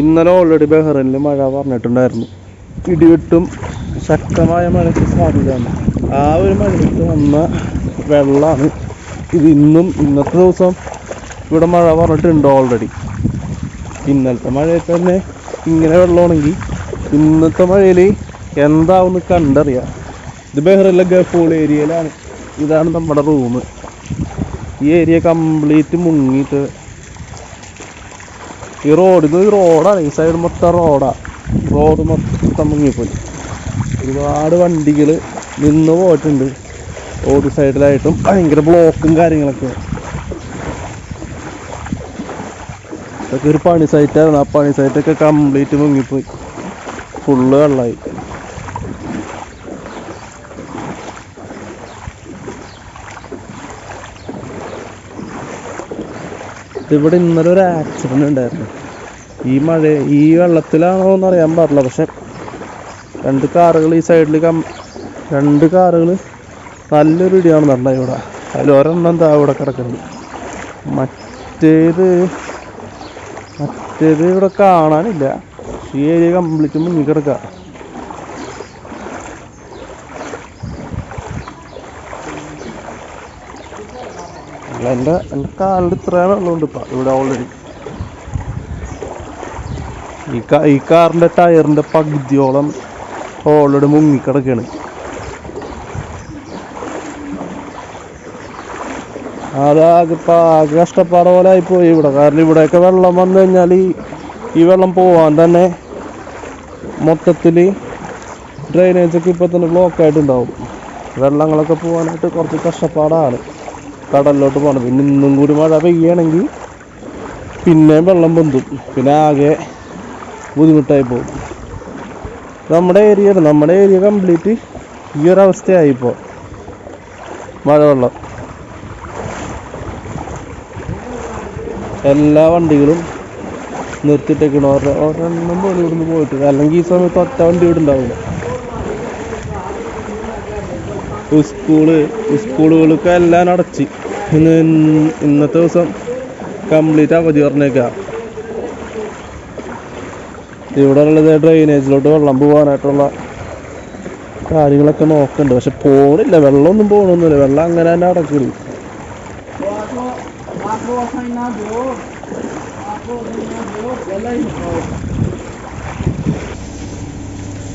ഇന്നലെ ഓൾറെഡി ബഹ്റൈനിൽ മഴ പറഞ്ഞിട്ടുണ്ടായിരുന്നു. ഇടിവെട്ടും ശക്തമായ മഴയ്ക്ക് സാധ്യതയാണ് ആ ഒരു മഴയ്ക്ക് വന്ന വെള്ളമാണ് ഇത് ഇന്നും ഇന്നത്തെ ദിവസം ഇവിടെ മഴ പറഞ്ഞിട്ടുണ്ട് ഓൾറെഡി ഇന്നലത്തെ മഴയിൽ തന്നെ ഇങ്ങനെ വെള്ളമാണെങ്കിൽ ഇന്നത്തെ മഴയിൽ എന്താവുമെന്ന് കണ്ടറിയാം. ഇത് ബഹ്റൈനിലെ ഗഫൂൾ ഏരിയയിലാണ് ഇതാണ് നമ്മുടെ റൂം ഈ ഏരിയ കംപ്ലീറ്റ് മുങ്ങിയിട്ട് ഈ റോഡിൽ നിന്ന് റോഡാണ് ഈ സൈഡ് മൊത്തം റോഡാ റോഡ് മൊത്തം മുങ്ങിപ്പോയി. ഒരുപാട് വണ്ടികൾ നിന്ന് പോയിട്ടുണ്ട്. റോഡ് സൈഡിലായിട്ടും ഭയങ്കര ബ്ലോക്കും കാര്യങ്ങളൊക്കെ. ഇതൊക്കെ ഒരു പണി സൈറ്റായിരുന്നു ആ പണി സൈറ്റൊക്കെ കംപ്ലീറ്റ് മുങ്ങിപ്പോയി. ഫുള്ള് വെള്ളമായി ഇവിടെ ഇന്നലെ ഒരു ആക്സിഡന്റ് ഉണ്ടായിരുന്നു. ഈ മഴ ഈ വെള്ളത്തിലാണോ എന്ന് അറിയാൻ പാടില്ല. പക്ഷെ രണ്ട് കാറുകൾ ഈ സൈഡിൽ കം രണ്ട് കാറുകൾ നല്ലൊരു ഇടിയാണ് നടന്നത് ഇവിടെ. അതിൽ ഒരെണ്ണം താ ഇവിടെ കിടക്കുന്നത് മറ്റേത് മറ്റേത് ഇവിടെ കാണാനില്ല. ഈ ഏരിയ കംപ്ലീറ്റ് മുന്നിൽ കിടക്കുക അല്ല എന്റെ എന്റെ കാലിൽ ഇത്രയാണ് ഉള്ളതുകൊണ്ട് ഇപ്പം ഇവിടെ ഓൾറെഡി ഈ കാ ഈ കാറിന്റെ ടയറിന്റെ പകുതിയോളം ഓൾറെഡി മുങ്ങിക്കിടക്കാണ്. അതാകെ ഇപ്പം ആകെ കഷ്ടപ്പാട് പോലെ ആയിപ്പോയി ഇവിടെ. കാരണം ഇവിടെയൊക്കെ വെള്ളം വന്നു കഴിഞ്ഞാൽ ഈ വെള്ളം പോവാൻ തന്നെ മൊത്തത്തിൽ ഡ്രെയിനേജൊക്കെ ഇപ്പം തന്നെ ബ്ലോക്കായിട്ടുണ്ടാവും വെള്ളങ്ങളൊക്കെ പോകാനായിട്ട് കുറച്ച് കഷ്ടപ്പാടാണ്. കടലിലോട്ട് പോകണം പിന്നെ ഇന്നും കൂടി മഴ പെയ്യുകയാണെങ്കിൽ പിന്നെയും വെള്ളം പൊന്തും. പിന്നെ ആകെ ബുദ്ധിമുട്ടായി പോകും. നമ്മുടെ ഏരിയ നമ്മുടെ ഏരിയ കംപ്ലീറ്റ് ഈ ഒരു അവസ്ഥയായി ഇപ്പോൾ മഴവെള്ളം എല്ലാ വണ്ടികളും നിർത്തിയിട്ടേക്കണം. ഒരെ ഒരെണ്ണം പോലും ഇവിടുന്ന് പോയിട്ട് അല്ലെങ്കിൽ ഈ സമയത്ത് ഒറ്റ വണ്ടി ഇവിടെ ഉണ്ടാവില്ല. സ്കൂൾ സ്കൂളുകളൊക്കെ എല്ലാം അടച്ച് ഇന്ന് ഇന്ന് ഇന്നത്തെ ദിവസം കംപ്ലീറ്റ് അവധി പറഞ്ഞേക്കാം ഇവിടെ ഉള്ളത് ഡ്രെയിനേജിലോട്ട് വെള്ളം പോകാനായിട്ടുള്ള കാര്യങ്ങളൊക്കെ നോക്കുന്നുണ്ട് പക്ഷെ പോണില്ല വെള്ളമൊന്നും പോകണമൊന്നുമില്ല വെള്ളം അങ്ങനെ തന്നെ അടക്കുള്ളൂ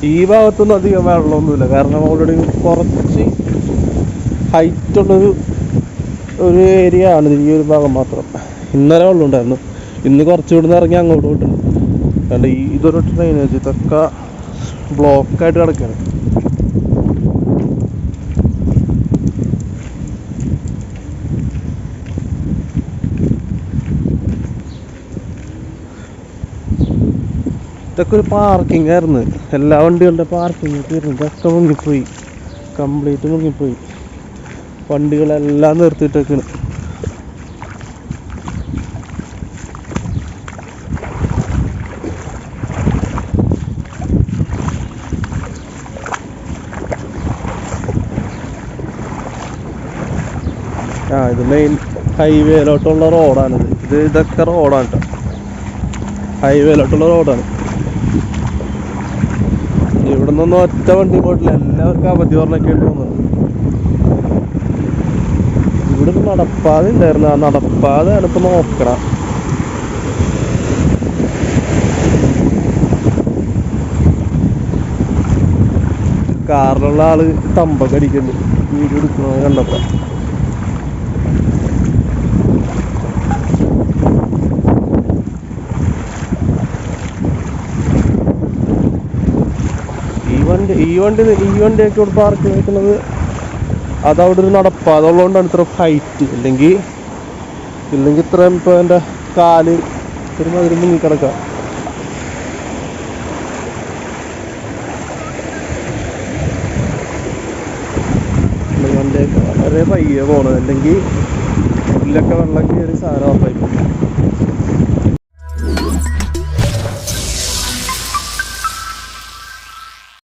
ഈ ഭാഗത്തൊന്നും അധികം വെള്ളമൊന്നുമില്ല. കാരണം ഓൾറെഡി കുറച്ച് ഹൈറ്റ് ഉള്ളൊരു ഒരു ഏരിയ ആണ് ഈ ഒരു ഭാഗം മാത്രം. ഇന്നലെ വെള്ളം ഉണ്ടായിരുന്നു. ഇന്ന് കുറച്ച് നിന്ന് ഇറങ്ങി അങ്ങോട്ട് പോയിട്ടുണ്ട്. അതുകൊണ്ട് ഈ ഇതൊരു ഡ്രെയിനേജ് ഇതൊക്കെ ബ്ലോക്കായിട്ട് കിടക്കുകയാണ് ഇതൊക്കെ ഒരു പാർക്കിംഗ് ആയിരുന്നു. എല്ലാ വണ്ടികളുടെ പാർക്കിംഗ് ആയിരുന്നു ഇതൊക്കെ മുങ്ങിപ്പോയി. കംപ്ലീറ്റ് മുങ്ങിപ്പോയി. വണ്ടികളെല്ലാം നിർത്തിയിട്ടൊക്കെയാണ് ആ ഇത് മെയിൻ ഹൈവേയിലോട്ടുള്ള റോഡാണിത് ഇത് ഇതൊക്കെ റോഡാണ് കേട്ടോ ഹൈവേയിലോട്ടുള്ള റോഡാണ് ഇവിടെ ഒറ്റ വണ്ടി പോയിട്ടില്ല. എല്ലാവർക്കും അവധി പറഞ്ഞൊക്കെ തോന്നുന്നു. ഇവിടെ ഒരു നടപ്പാത ഉണ്ടായിരുന്നു. ആ നടപ്പാതയാണ് ഇപ്പൊ നോക്കണം. കാറിലുള്ള ആൾ തമ്പൊക്കെ അടിക്കുന്നു. വീഡിയോ എടുക്കുന്നത് കണ്ടപ്പോ ഈ വണ്ടി ഈ വണ്ടി ഈ വണ്ടിയൊക്കെ ഇവിടെ പാർക്ക് നിൽക്കുന്നത് അതവിടെ ഒരു നടപ്പ്. അതുള്ളതുകൊണ്ടാണ് ഇത്ര ഹൈറ്റ് ഇല്ലെങ്കിൽ ഇല്ലെങ്കിൽ ഇത്രയും ഇപ്പോൾ എന്റെ കാൽ ഒരുമാതിരി ഈ വണ്ടിയൊക്കെ വളരെ പയ്യെ പോണത് അല്ലെങ്കിൽ ഇതിലൊക്കെ വെള്ളം കയറി സാധനം ഉറപ്പായി.